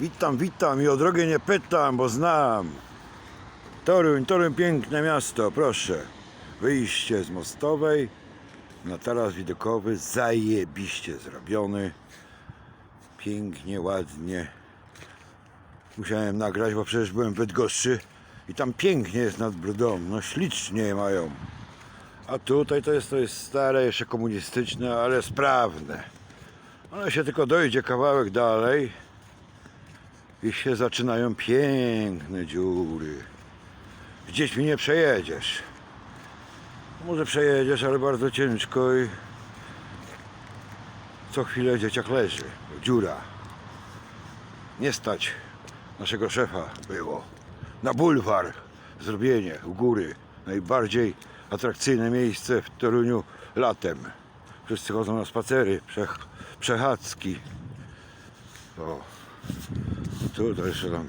Witam, witam i o drogę nie pytam, bo znam. Toruń, Toruń piękne miasto, proszę. Wyjście z Mostowej na taras widokowy, zajebiście zrobiony. Pięknie, ładnie. Musiałem nagrać, bo przecież byłem w Bydgoszczy i tam pięknie jest nad Brudą, no ślicznie mają. A tutaj to jest, to jest stare, jeszcze komunistyczne, ale sprawne. Ale się tylko dojdzie kawałek dalej i się zaczynają piękne dziury. Z dziećmi nie przejedziesz. Może przejedziesz, ale bardzo ciężko i co chwilę dzieciak leży. Dziura. Nie stać naszego szefa było. Na bulwar zrobienie u góry. Najbardziej atrakcyjne miejsce w Toruniu latem. Wszyscy chodzą na spacery, przech, przechadzki. O. Tu to jeszcze tam.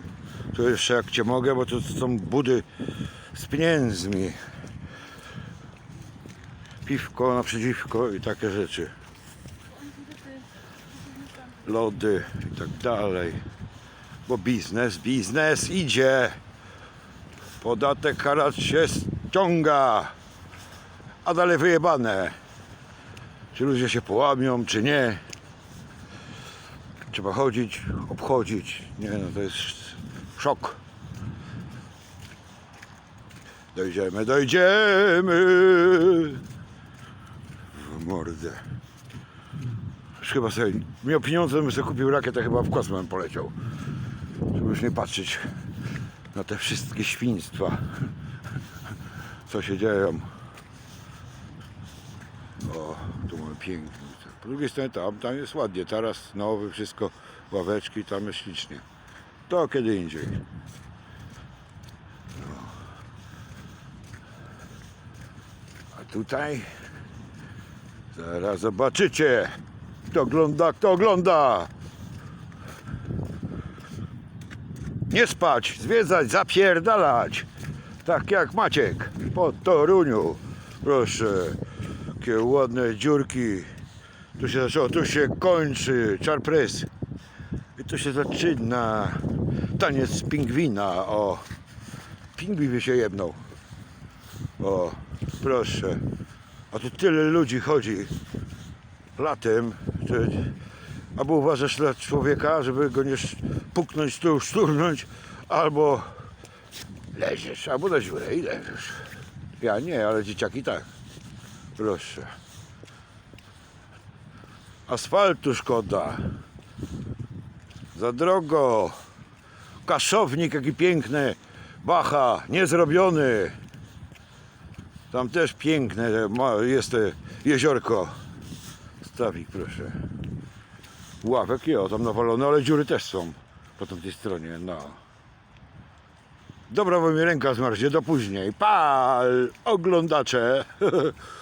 Tu jeszcze jak cię mogę, bo tu są budy z pieniędzmi. Piwko naprzeciwko i takie rzeczy. Lody i tak dalej. Bo biznes, biznes idzie. Podatek haracz się ściąga. A dalej wyjebane. Czy ludzie się połamią, czy nie. Trzeba chodzić, obchodzić. Nie no, to jest szok. Dojdziemy, dojdziemy. W mordę. Już chyba sobie, miał pieniądze, bym sobie kupił rakietę, chyba w kosmos poleciał. Żeby już nie patrzeć na te wszystkie świństwa, co się dzieją. O, tu mamy piękny. Po drugiej stronie tam, tam jest ładnie. Teraz nowy, wszystko, ławeczki, tam jest ślicznie. To kiedy indziej. No. A tutaj zaraz zobaczycie. Kto ogląda, kto ogląda. Nie spać, zwiedzać, zapierdalać. Tak jak Maciek po Toruniu. Proszę. Jakie ładne dziurki. Tu się zaczęło, tu się kończy czarpres. I tu się zaczyna taniec pingwina. O, pingwin by się jebnął. O, proszę. A tu tyle ludzi chodzi latem. Że, albo uważasz na człowieka, żeby go nie puknąć, tu szturnąć, albo leżysz, albo na i leżysz. Ja nie, ale dzieciaki tak. Proszę. Asfaltu szkoda. Za drogo. Kaszownik jaki piękny. Bacha, niezrobiony. Tam też piękne jest te jeziorko. Stawik, proszę. Ławek i o, tam nawalone, ale dziury też są po tamtej stronie, no. Dobra, bo mi ręka zmarznie, do później. Pal, oglądacze.